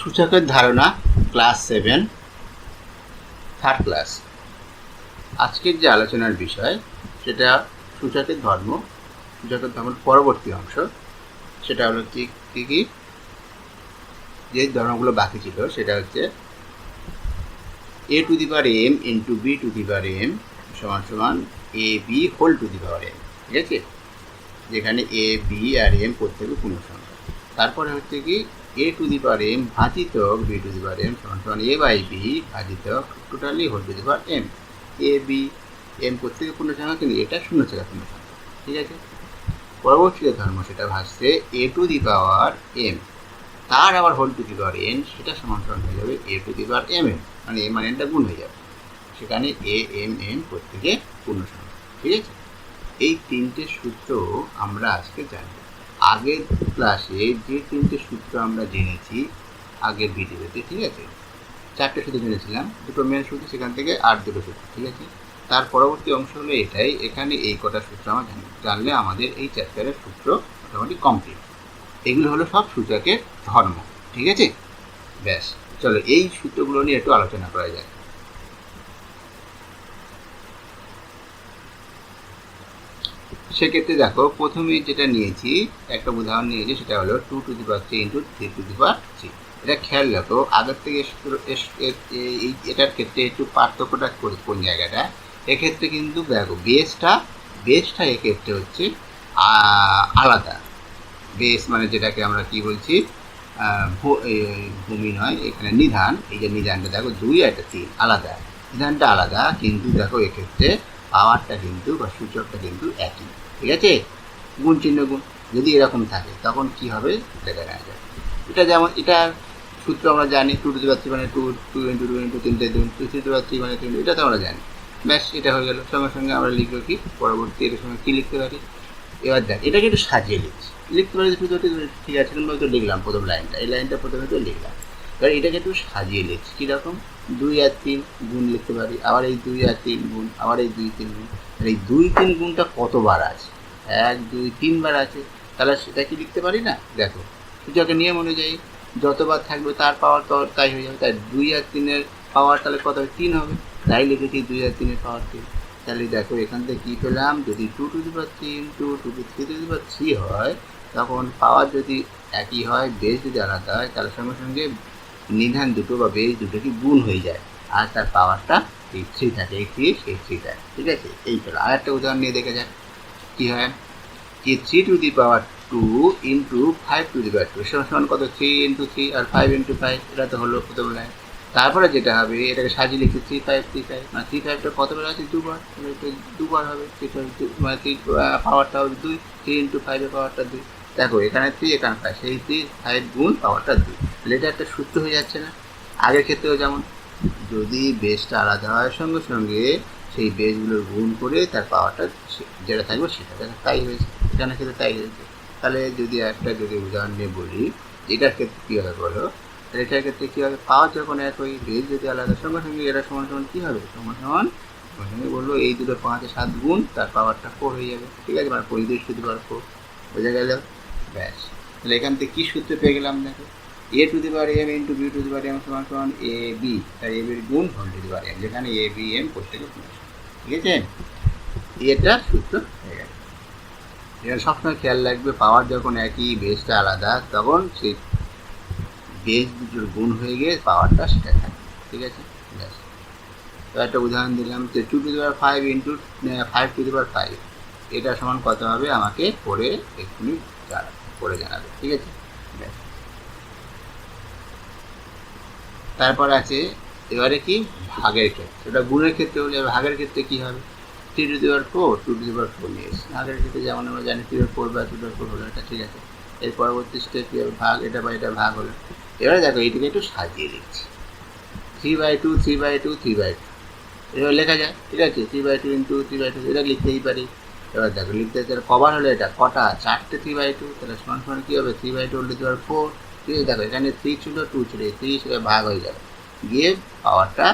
সূচকের ধারণা class seven third class আজকের যে আলোচনার বিষয়, সেটা সূচকের ধর্ম, সূচকের ধর্মের পরবর্তী অংশ। সেটা হলো কি, কী কী? যে ধর্মগুলো বাকি ছিল, সেটা হচ্ছে A to the power M into B to the power M সমান সমান A B whole to the power M ঠিক আছে? যেখানে এ বি আর এম প্রত্যেকে পূর্ণ সংখ্যা তারপরে হচ্ছে কি A to the power M ভাজিত B to the power M সমান এ বাই বি ভাজিত totally whole to the power M A B M প্রত্যেকে পূর্ণ সংখ্যা কিন্তু এটা শূন্য ছাড়া পূর্ণ সংখ্যা। ঠিক আছে? পরবর্তী ধর্ম সেটা ভাসছে এ টু দি পাওয়ার এম তার আবার whole to the power N সেটা সমান হয়ে যাবে A to the power M M মানে এম মানে এনটা গুণ হয়ে যাবে। সেখানে এ এম এন প্রত্যেকে পূর্ণ সংখ্যা ঠিক আছে? এই তিনটে সূত্র আমরা আজকে জানব। আগের ক্লাসে যে তিনটে সূত্র আমরা জেনেছি, আগের ভিডিওতে ঠিক আছে? চারটে সূত্র জেনেছিলাম, দুটো মেন সূত্র, সেখান থেকে আর দুটো সূত্র, ঠিক আছে? তার পরবর্তী অংশ হলো এটাই, এখানে এই কটা সূত্র আমরা জানি, জানলে আমাদের এই চ্যাপ্টারের সূত্র মোটামুটি কমপ্লিট এগুলো হলো সব সূচকের ধর্ম, ঠিক আছে? ব্যাস, চলো এই সূত্রগুলো নিয়ে একটু আলোচনা করা যায় সেক্ষেত্রে দেখো, প্রথমে যেটা নিয়েছি, একটা উদাহরণ নিয়েছি, সেটা হলো two to the power three into three to the power three এটা খেয়াল রাখো আগের থেকে এটার ক্ষেত্রে একটু পার্থক্যটা কোন জায়গাটা? এক্ষেত্রে কিন্তু দেখো বেসটা বেসটা এক্ষেত্রে হচ্ছে আলাদা। বেস মানে যেটাকে আমরা কি বলছি? ভূমি নয়, এখানে নিধান, এই যে নিধানটা দেখো, দুই আর একটা তিন, আলাদা। নিধানটা আলাদা, কিন্তু দেখো এক্ষেত্রে পাওয়ারটা কিন্তু বা সূচকটা কিন্তু একই। ঠিক আছে? গুণ চিহ্ন গুণ। যদি এরকম থাকে, তখন কি হবে? দেখা নেওয়া যায়। এটা যেমন, এটা সূত্র আমরা জানি টু টু দি থ্রি মানে two two into two into তিনটে দুন টু থ্রি টু থ্রি মানে তিন এটা তো আমরা জানি। ব্যাস, এটা হয়ে গেল। সঙ্গে সঙ্গে আমরা লিখব কি? পরবর্তী এর সঙ্গে কী লিখতে পারি? এবার দেখ এটাকে একটু সাজিয়ে লিখছি লিখতে পারি শুধু ঠিক আছে তো লিখলাম প্রথম লাইনটা। এই লাইনটা প্রথমে তো লিখলাম এবার এটাকে একটু সাজিয়ে লিখছি কীরকম? দুই আর তিন গুণ লিখতে পারি, আবার এই দুই আর তিন গুণ, আবার এই দুই তিন গুণ। আর এই দুই তিন গুণটা কতবার আছে? এক, দুই, তিনবার আছে, তাহলে সেটা কি লিখতে পারি না? দেখো, সূচকের নিয়ম অনুযায়ী যতবার থাকবে তার পাওয়ার তো তাই হয়ে যাবে। তাই দুই আর তিনের পাওয়ার তাহলে কত তিন হবে। তাই লিখেছি দুই আর তিনের পাওয়ার তিন। তাহলে দেখো, এখান থেকে কী পেলাম? যদি টু টু দি পাওয়ার তিন two two two three to the power three হয়, তখন পাওয়ার যদি একই হয় বেশ যদি আলাদা হয়, তাহলে সঙ্গে সঙ্গে নিধান দুটো বা বেস দুটো কি গুণ হয়ে যায়। আর তার পাওয়ারটা এই থ্রি থাকে, এই থ্রি সেই থ্রি থাকে, ঠিক আছে? এই পেল আর একটা উদাহরণ নিয়ে দেখে যাক। কী হয়? কি three to the power two into five to the power two সমান কত? থ্রি ইন্টু থ্রি আর ফাইভ ইন্টু ফাইভ এটা তো হলো প্রথম লাইন তারপরে যেটা হবে, এটাকে সাজিয়ে লিখছি থ্রি ফাইভ থ্রি ফাইভ মানে থ্রি ফাইভটা কতবার আছে? দুবার। দুবার হবে থ্রি ফাইভ মানে থ্রি পাওয়ারটা হবে দুই থ্রি ইন্টু ফাইভের পাওয়ারটা দুই। দেখো, এখানে থ্রি এখানে ফাইভ সেই থ্রি ফাইভ গুণ পাওয়ারটা দুই। এটা একটা সূত্র হয়ে যাচ্ছে না। আগের ক্ষেত্রেও যেমন, যদি বেসটা আলাদা হয় সঙ্গে সঙ্গে সেই বেসগুলোর গুণ করে তার পাওয়ারটা যেটা থাকবে সেটা তাই হয়েছে এখানে ক্ষেত্রে তাই হয়েছে তাহলে যদি একটা যদি উদাহরণ নিয়ে বলি, এটার ক্ষেত্রে কী হবে বলো? তাহলে এটার ক্ষেত্রে কী হবে? পাওয়ার যখন এক ওই বেস যদি আলাদা, সঙ্গে সঙ্গে এরা সমান সমান কী হবে? সমান সমান, সঙ্গে বলল এই দুটো পাঁচে, সাত গুণ, তার পাওয়ারটা ফোর হয়ে যাবে। ঠিক আছে? মানে পঁয়ত্রিশ টু দি পাওয়ার ফোর বোঝা গেল? ব্যাস। তাহলে এখান থেকে কী সূত্র পেয়ে গেলাম দেখো? A to the power M into B to the power M সমান সমান এ বি তাই এ বির গুণ whole to the power M যেখানে এ বি এম প্রত্যেকে। ঠিক আছে? এটা সূত্র হয়ে গেল। এবার সবসময় খেয়াল রাখবে পাওয়ার যখন একই বেসটা আলাদা, তখন সেই বেস দুটোর গুণ হয়ে গিয়ে পাওয়ারটা সেটা থাকে। ঠিক আছে? ব্যাস। তো একটা উদাহরণ দিলাম যে two to the power five into five to the power five এটা সমান কত হবে? আমাকে পরে এক্ষুনি পরে জানাবে। ঠিক আছে ব্যাস তারপর আছে, এবারে কি? ভাগের ক্ষেত্রে। ওটা গুণের ক্ষেত্রে হলে ভাগের ক্ষেত্রে কি হবে? Three to the power four two to the power four নিয়ে এসে ভাগের ক্ষেত্রে যেমন আমরা জানি থ্রি ফোর বা টু ফোর হলো এটা, ঠিক আছে। এর পরবর্তী স্টেপ ভাগ, এটা বা এটা ভাগ হলো। এবারে দেখো এইটাকে একটু সাজিয়ে দিচ্ছি। Three by two three by two three by two এবার লেখা যায় ঠিক আছে? Three by two into three by two এটা লিখতেই পারি। এবার দেখো, লিখতে তাহলে কবার হলো এটা? কটা? চারটে থ্রি বাই টু তাহলে সমান সমান কী হবে? থ্রি বাই টু হলে দেওয়ার ফোর দেখো এখানে থ্রি ছিল টু ছিল থ্রি হিসেবে ভাগ হয়ে যাবে। গিয়ে পাওয়ারটা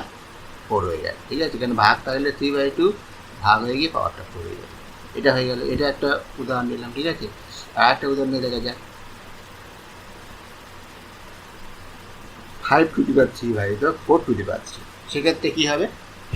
ফোর হয়ে যায় ঠিক আছে? এখানে ভাগ থাকলে থ্রি বাই টু ভাগ হয়ে গিয়ে পাওয়ারটা ফোর হয়ে যাবে। এটা হয়ে গেল, এটা একটা উদাহরণ দিলাম, ঠিক আছে? আর একটা উদাহরণ নিয়ে দেখা যাক। ফাইভ টু পাওয়ার থ্রি ভাজিত ফোর টু পাওয়ার থ্রি সেক্ষেত্রে কী হবে?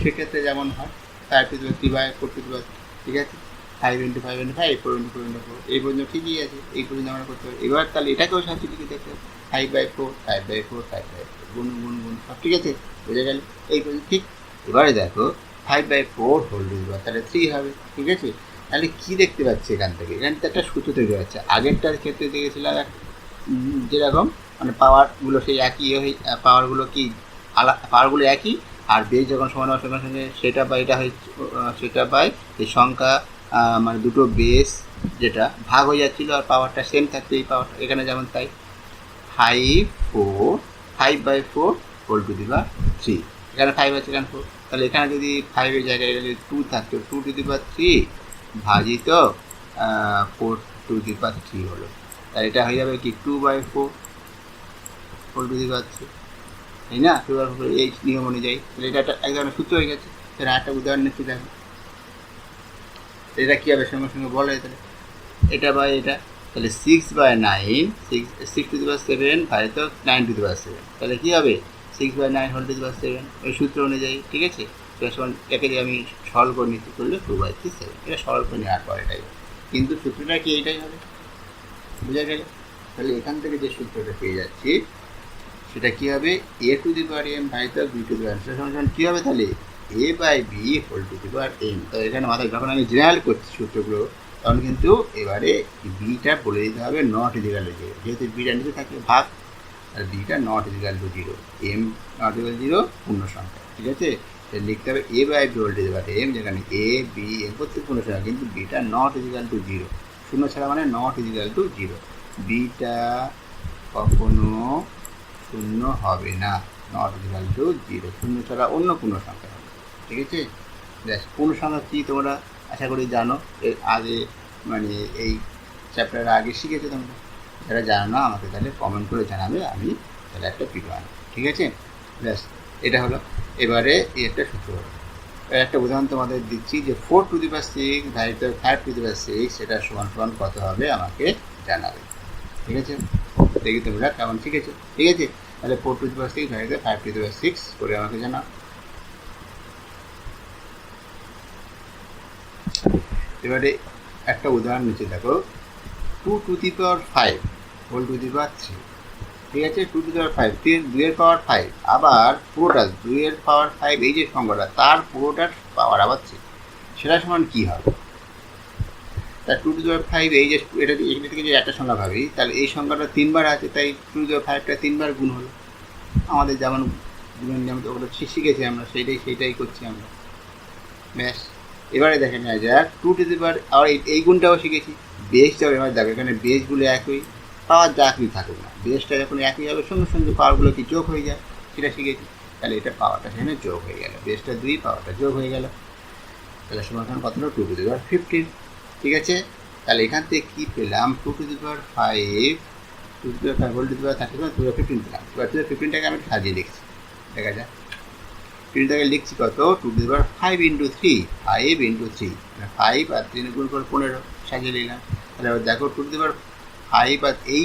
সেক্ষেত্রে যেমন হয় five to power three by four to power ঠিক আছে? Five into five into five four into four into four এই পর্যন্ত ঠিকই আছে এই পর্যন্ত আমরা করতে পারি। এবার তাহলে এটাকেও সাহায্য লিখে দেখতে five by four five by four five by four গুণ গুণ গুণ সব ঠিক আছে? বোঝা গেল? এই পর্যন্ত ঠিক? এবারে দেখো five by four whole to তাহলে থ্রি হবে ঠিক আছে? তাহলে কী দেখতে পাচ্ছি এখান থেকে? এখান থেকে একটা সূত্র তৈরি হচ্ছে আগেরটার ক্ষেত্রে দেখেছিলাম যেরকম মানে পাওয়ারগুলো সেই একই হয়ে পাওয়ারগুলো কি? আলা পাওয়ারগুলো একই আর বেশ যখন সমান সঙ্গে সঙ্গে সেটা বা এটা আহ, সেটা বাই এই সংখ্যা মানে দুটো বেস যেটা ভাগ হয়ে যাচ্ছিল আর পাওয়ারটা সেম থাকতো এই পাওয়ারটা এখানে যেমন তাই। Five four five by four whole to the বা থ্রি এখানে ফাইভ আছে, এখানে ফোর তাহলে এখানে যদি ফাইভের জায়গায় যদি টু থাকতো টু টু দি বা থ্রি ভাজিত ফোর টু দি বা থ্রি হলো। তাহলে এটা হয়ে যাবে কি two by four four to the বা থ্রি তাই না? টু বাই ফোর এই নিয়ম অনুযায়ী। তাহলে এটা একটা এক ধরনের সূত্র হয়ে গেছে। তাহলে একটা উদাহরণ নিচ্ছি দেখো এটা কী হবে? সঙ্গে সঙ্গে বলো তাহলে এটা বাই এটা। তাহলে six by nine six six to the power seven five তো nine to the power seven তাহলে কী হবে? Six by nine whole to the seven ওই সূত্র অনুযায়ী, ঠিক আছে? সমান একে যদি আমি সরল করে নিতে করলে টু বাই থ্রি সেভেন এটা সরল করে নেওয়ার পর এটাই কিন্তু সূত্রটা কি এইটাই হবে? বুঝা গেল? তাহলে এখান থেকে যে সূত্রটা পেয়ে যাচ্ছি, সেটা কী হবে? A to the power m by তো বি টু দি পাওয়ার সমান কী হবে তাহলে? A by b whole to the power m তো এখানে মাথায় যখন আমি জেনারেল করছি সূত্রগুলো। তখন কিন্তু এবারে বিটা বলে দিতে হবে নট ইজিক্যাল টু জিরো যেহেতু বিটা নিচে থাকলে ভাগ আর beta not equal to zero m not equal zero পূর্ণ সংখ্যা, ঠিক আছে? লিখতে হবে a by b whole to the m যেখানে এ বি এম প্রত্যেক পূর্ণ সংখ্যা, কিন্তু beta not equal to zero শূন্য ছাড়া মানে not equal to zero beta কখনো শূন্য হবে না। নট ইজিক্যাল টু জিরো শূন্য ছাড়া অন্য পূর্ণ সংখ্যা ঠিক আছে? ব্যাস পূর্ণ সংখ্যা কী তোমরা আশা করি জানো, এর আগে মানে এই চ্যাপ্টারের আগে শিখেছো তোমরা। যারা জানো না, আমাকে তাহলে কমেন্ট করে জানাবে, আমি তাহলে একটা ভিডিও আনব, ঠিক আছে? ব্যাস, এটা হলো। এবারে এই একটা সূত্র হলো। একটা উদাহরণ তোমাদের দিচ্ছি যে four to the power six divide five to the power six সেটা সমান সমান কত হবে আমাকে জানাবে। ঠিক আছে? দেখি তোমরা কেমন শিখেছো। ঠিক আছে? তাহলে four to the power six divide five to the power six করে আমাকে জানাও। এবারে একটা উদাহরণ নিচে, দেখো। Two to the power five whole to the power three ঠিক আছে? টু টু পাওয়ার ফাইভ দুইয়ের পাওয়ার ফাইভ আবার পুরোটা দুইয়ের পাওয়ার ফাইভ এই যে সংখ্যাটা তার পুরোটার পাওয়ার আবার থ্রি সেটা সমান কী হবে? তা two to the power five এই যে এটা এখানে থেকে যে একটা সংখ্যা ভাবি, তাহলে এই সংখ্যাটা তিনবার আছে, তাই টু টু দি পাওয়ার ফাইভটা তিনবার গুণ হলো। আমাদের যেমন গুণের নিয়ম ওগুলো শিখেছি আমরা, সেইটাই সেইটাই করছি আমরা। ব্যাস। এবারে দেখে নেওয়া যাক টু টু দি পাওয়ার আর এই- গুণটাও শিখেছি। বেসটাও এবার দেখো, এখানে বেসগুলো একই পাওয়ার যা একই থাকুক না। বেসটা যখন একই হবে, সঙ্গে সঙ্গে পাওয়ারগুলো কি যোগ হয়ে যায়? সেটা শিখেছি। তাহলে এটা পাওয়ারটা সেখানে যোগ হয়ে গেল। বেসটা দুই পাওয়ারটা যোগ হয়ে গেল। তাহলে সমাধান কত two to the power fifteen ঠিক আছে? তাহলে এখান থেকে কী পেলাম? Two to the power five two to the power five whole to the power thirty two fifteen পেলাম। এবার টু ফিফটিনটাকে আমি সাজিয়ে লিখছি দেখা যায় ফিল্ডটাকে লিখছি কত? To the power five into three five into three five আর তিন গুণ করে পনেরো সাজিয়ে নিলাম। তাহলে এবার দেখো টু দি পাওয়ার ফাইভ আর এই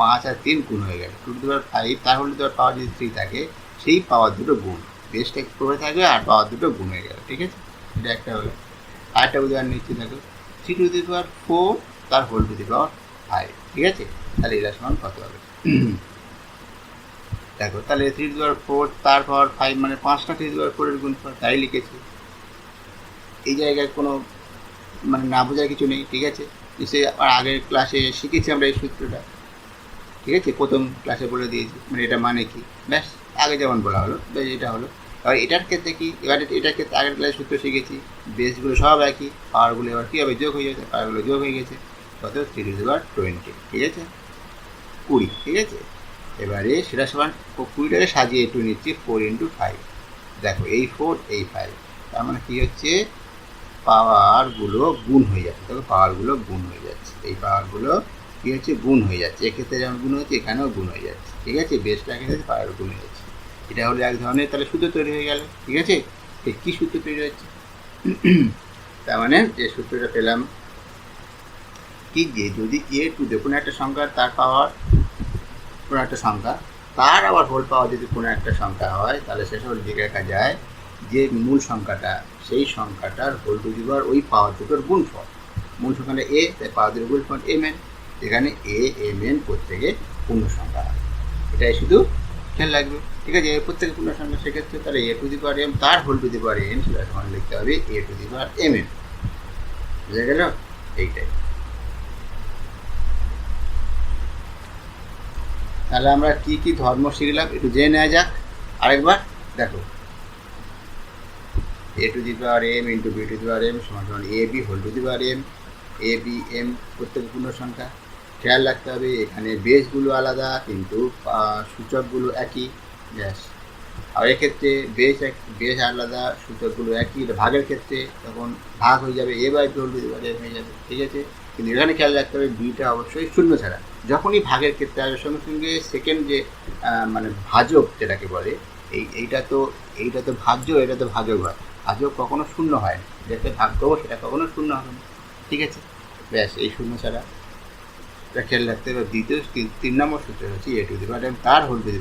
পাঁচ আর তিন গুণ হয়ে গেল। টু দি পাওয়ার ফাইভ তার হলে তোমার পাওয়ার যদি থ্রি থাকে, সেই পাওয়ার দুটো গুণ। বেসটা করে থাকবে আর পাওয়ার দুটো গুণ হয়ে গেল, ঠিক আছে? এটা একটা হলো। আরেকটা উদাহরণ নিচ্ছি, দেখো। Three to the power four তার whole to the power five ঠিক আছে? তাহলে এটা সমান কত হবে? দেখো, তাহলে থ্রি টু পাওয়ার ফোর তার পাওয়ার ফাইভ মানে পাঁচটা থ্রি টু পাওয়ার ফোরের গুণ তাই লিখেছি। এই জায়গায় কোনো মানে না বোঝার কিছু নেই, ঠিক আছে? নিশ্চয়ই আগের ক্লাসে শিখেছি আমরা এই সূত্রটা। ঠিক আছে? প্রথম ক্লাসে বলে দিয়েছি মানে এটা মানে কি? ব্যাস, আগে যেমন বলা হলো, ব্যাস এটা হলো। এবার এটার ক্ষেত্রে কি? এবার এটার ক্ষেত্রে আগের ক্লাসে সূত্র শিখেছি বেসগুলো সব একই পাওয়ারগুলো এবার কী হবে? যোগ হয়ে যাচ্ছে পাওয়ারগুলো যোগ হয়ে গেছে কত থ্রি টু টোয়েন্টি ঠিক আছে? কুড়ি, ঠিক আছে? এবারে সেটা সমান কুড়িটাকে সাজিয়ে একটু নিচ্ছি ফোর ইন্টু ফাইভ দেখো, এই ফোর এই ফাইভ তার মানে কী হচ্ছে? পাওয়ারগুলো গুণ হয়ে যাচ্ছে। দেখো পাওয়ারগুলো গুণ হয়ে যাচ্ছে। এই পাওয়ারগুলো কী হচ্ছে? গুণ হয়ে যাচ্ছে। এক্ষেত্রে যেমন গুণ হচ্ছে, এখানেও গুণ হয়ে যাচ্ছে। ঠিক আছে? বেসটা ক্ষেত্রে পাওয়ার গুণ হয়ে যাচ্ছে। এটা হলো এক ধরনের তাহলে সূত্র তৈরি হয়ে গেল। ঠিক আছে? এই কী সূত্র তৈরি হচ্ছে? তার মানে যে সূত্রটা পেলাম, কি যে যদি এ টু দেখুন একটা সংখ্যা তার পাওয়ার কোনো একটা সংখ্যা। তার আবার হোল পাওয়া যদি কোনো একটা সংখ্যা হয়, তাহলে হল লিখে রাখা যায় যে মূল সংখ্যাটা, সেই সংখ্যাটার হোল টু দি পাওয়ার ওই পাওয়ার দুটোর গুণফল। মূল সংখ্যাটা এ তাই পাওয়ার দুটোর গুণফল এম এন এখানে এ এম এন প্রত্যেকে পূর্ণ সংখ্যা এটাই শুধু খেয়াল রাখবে। ঠিক আছে এ প্রত্যেকে পূর্ণ সংখ্যা সেক্ষেত্রে তাহলে এ টু দি এম তার whole to the power n সেটা সমান লিখতে হবে a to the power m n বুঝা গেল? এইটাই। তাহলে আমরা কি কি ধর্ম শিখলাম একটু জেনে নেওয়া যাক। আরেকবার দেখো। A to the power m into b to the m সমান সমান a b whole to the power m a b m প্রত্যেক পূর্ণ সংখ্যা। খেয়াল রাখতে হবে, এখানে বেসগুলো আলাদা কিন্তু সূচকগুলো একই। ব্যাস। আর এক্ষেত্রে বেশ এক বেশ আলাদা সূচকগুলো একই। ভাগের ক্ষেত্রে তখন ভাগ হয়ে যাবে a by whole to the power m হয়ে যাবে। ঠিক আছে? কিন্তু এখানে খেয়াল রাখতে হবে বিটা অবশ্যই শূন্য ছাড়া। যখনই ভাগের ক্ষেত্রে আসবে, সঙ্গে সঙ্গে সেকেন্ড যে মানে ভাজক যেটাকে বলে, এই, এইটা তো এইটা তো ভাজ্য, এটা তো ভাজক হয়। ভাজক কখনো শূন্য হয় না। যেটাকে ভাগ করব, সেটা কখনো শূন্য হবে না। ঠিক আছে? ব্যাস, এই শূন্য ছাড়া। এটা খেয়াল রাখতে হবে। দ্বিতীয় তিন- নম্বর সূত্র হচ্ছে a to the power m তার হোল টু দি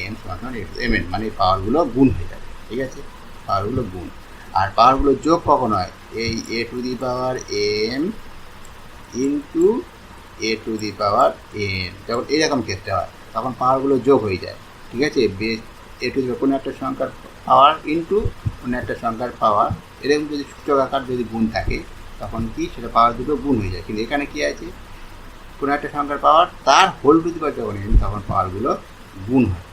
এম সমান এম এন মানে পাওয়ারগুলো গুণ হয়ে যাবে। ঠিক আছে? পাওয়ারগুলো গুণ। আর পাওয়ারগুলো যোগ কখন হয়? এই a to the power m into a to the power n যখন এরকম ক্ষেত্রে হয়, তখন পাওয়ারগুলো যোগ হয়ে যায়, ঠিক আছে? বেশ এ টু দি কোনো একটা সংখ্যার পাওয়ার ইন্টু কোনো একটা সংখ্যার পাওয়ার এরকম যদি সূচক আকার যদি গুণ থাকে, তখন কি? সেটা পাওয়ার দুটো গুণ হয়ে যায়। কিন্তু এখানে কি আছে? কোনো একটা সংখ্যার পাওয়ার তার হোল টু দি পাওয়ার যখন তখন পাওয়ারগুলো গুণ হয়।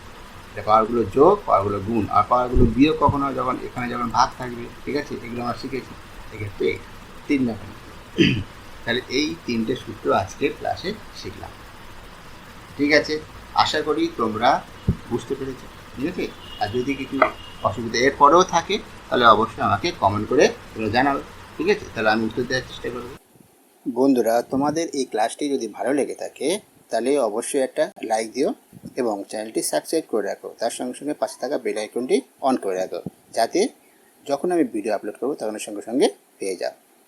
এটা পাওয়ারগুলো যোগ, পাওয়ারগুলো গুণ। আর পাওয়ারগুলো বিয়োগ কখন যখন এখানে যখন ভাগ থাকবে, ঠিক আছে? এগুলো আমরা শিখেছি। এক্ষেত্রে তিন রকম। তাহলে এই তিনটে সূত্র আজকের ক্লাসে শিখলাম। ঠিক আছে? আশা করি তোমরা বুঝতে পেরেছ। ঠিক আছে? আর যদি কিছু অসুবিধা এরপরেও থাকে, তাহলে অবশ্যই আমাকে কমেন্ট করে তোমরা জানাবে। ঠিক আছে? তাহলে আমি উত্তর দেওয়ার চেষ্টা করব। বন্ধুরা, তোমাদের এই ক্লাসটি যদি ভালো লেগে থাকে, তাহলে অবশ্যই একটা লাইক দিও এবং চ্যানেলটি সাবস্ক্রাইব করে রাখো। তার সঙ্গে সঙ্গে পাশে থাকা বেল আইকনটি অন করে রাখো। যাতে যখন আমি ভিডিও আপলোড করব তখন সঙ্গে সঙ্গে পেয়ে যাও।